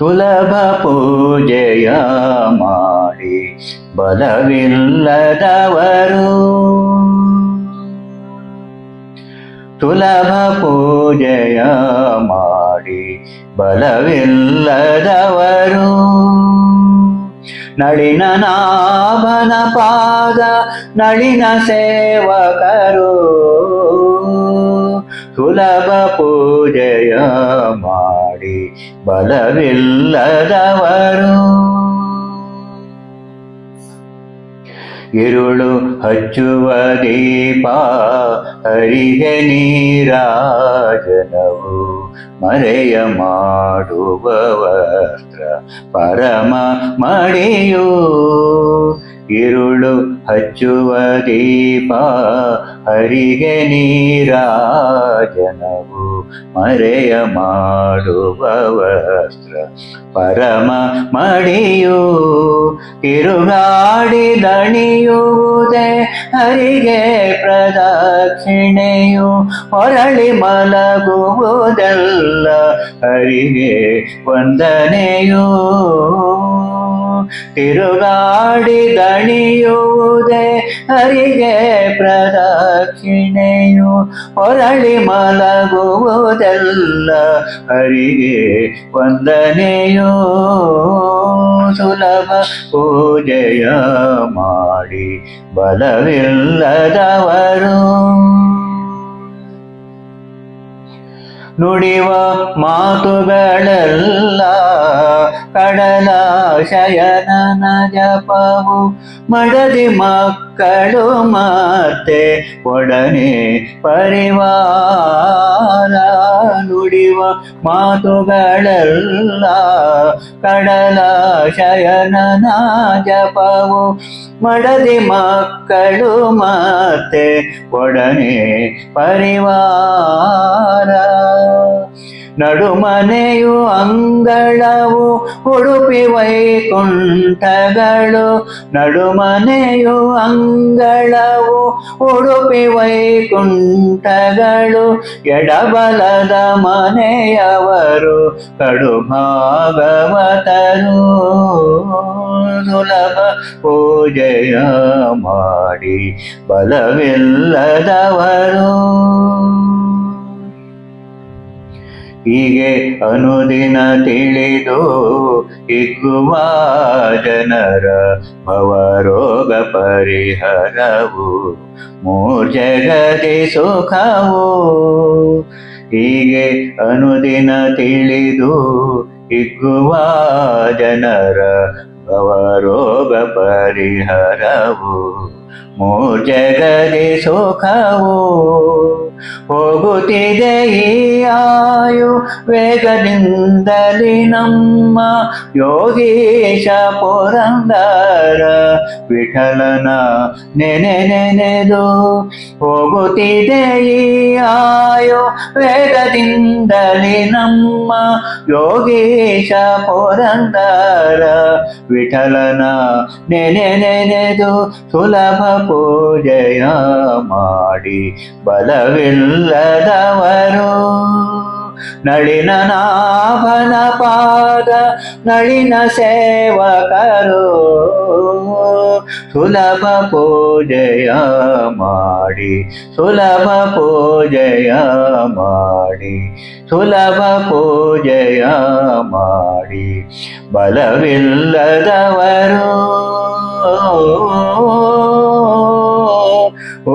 ಸುಲಭ ಪೂಜೆಯ ಮಾಡಿ ಬಲವಿಲ್ಲದವರು. ಸುಲಭ ಪೂಜೆಯ ಮಾಡಿ ಬಲವಿಲ್ಲದವರು. ನಳಿನ ನಾಭನ ಪಾದ, ನಳಿನ ಸೇವಕರು. ಸುಲಭ ಪೂಜೆಯ ಮಾಡಿ ಬಲವಿಲ್ಲದವರು ಇರುಳು ಹಚ್ಚುವ ದೀಪ ಹರಿಗೆ ನೀರಾಜನವು ಮರೆಯ ಮಾಡುವ ವಸ್ತ್ರ ಪರಮ ಮಡಿಯು ಇರುಳು ಹಚ್ಚುವ ದೀಪ ಹರಿಗೆ ನೀರಾಜನವು ಮರೆಯ ಮಾಡುವ ವಸ್ತ್ರ ಪರಮ ಮಡಿಯು ತಿರುಗಾಡಿ ದಣಿಯುವುದೇ ಹರಿಗೆ ಪ್ರದಕ್ಷಿಣೆಯು ಹೊರಳಿ ಮಲಗುವುದಲ್ಲ ಹರಿಗೆ ವಂದನೆಯು. ತಿರುಗಾಡಿ ದಣಿಯುವುದೇ ಹರಿಗೆ ಪ್ರದಕ್ಷಿಣೆಯು ಹೊರಳಿ ಮಲಗುವುದೆಲ್ಲ ಹರಿಗೆ ವಂದನೆಯೋ ಸುಲಭ ಪೂಜೆಯ ಮಾಡಿ ಬಲವಿಲ್ಲದವರು. ನುಡಿವ ಮಾತುಗಳೆಲ್ಲ. ಕಡಲ ಶಯನನ ಜಪವು ಮಡದಿ ಮಕ್ಕಳು ಮತ್ತೆ ಒಡನೆ ಪರಿವಾರ ನುಡಿವ ಮಾತುಗಳಲ್ಲ ಕಡಲ ಶಯನನ ಜಪವು ಮಡದಿ ಮಕ್ಕಳು ಮತ್ತೆ ಒಡನೆ ಪರಿವಾರ ನಡುಮನೆಯು ಅಂಗಳವು ಉಡುಪಿ ವೈಕುಂಠಗಳು. ನಡುಮನೆಯು ಅಂಗಳವು ಉಡುಪಿ ವೈಕುಂಠಗಳು. ಎಡಬಲದ ಮನೆಯವರು ಕಡು ಭಾಗವತರು ಸುಲಭ ಪೂಜೆಯ ಮಾಡಿ ಬಲವಿಲ್ಲದವರು. ಹೀಗೆ ಅನುದಿನ ತಿಳಿದು ಹಿಗ್ಗುವ ಜನರ ಭವರೋಗ ಪರಿಹರವು, ಮೂರ್ಜಗದಿ ಸುಖವು. ಹೀಗೆ ಅನುದಿನ ತಿಳಿದು ಹಿಗ್ಗುವ ಜನರ ಭವರೋಗ ಪರಿಹರವು, ಮೂರ್ಜಗದಿ ಸುಖವು. ಹೋಗುತ್ತಿದೆ ಈ ಆಯು ವೇಗದಿಂದಲಿ ನಮ್ಮ ಯೋಗೀಶ ಪುರಂದರ ವಿಠಲನ ನೆನೆ ನೆನೆದು ಹೋಗುತ್ತಿದೆ ಈ ಆಯು ವೇಗದಿಂದಲಿ ನಮ್ಮ ಯೋಗೇಶ ಪುರಂದರ ವಿಠಲನ ನೆನೆ ನೆನೆದು ಸುಲಭ ಪೂಜೆಯ ಮಾಡಿ ಬಲವಿಲ್ಲದವರು. ನಳಿನ ನಾಭನ ಪಾದ, ನಳಿನ ಸೇವಕರು. ಸುಲಭ ಪೂಜೆಯ ಮಾಡಿ ಸುಲಭ ಪೂಜೆಯ ಮಾಡಿ ಸುಲಭ ಪೂಜೆಯ ಮಾಡಿ ಬಲವಿಲ್ಲದವರು ಓ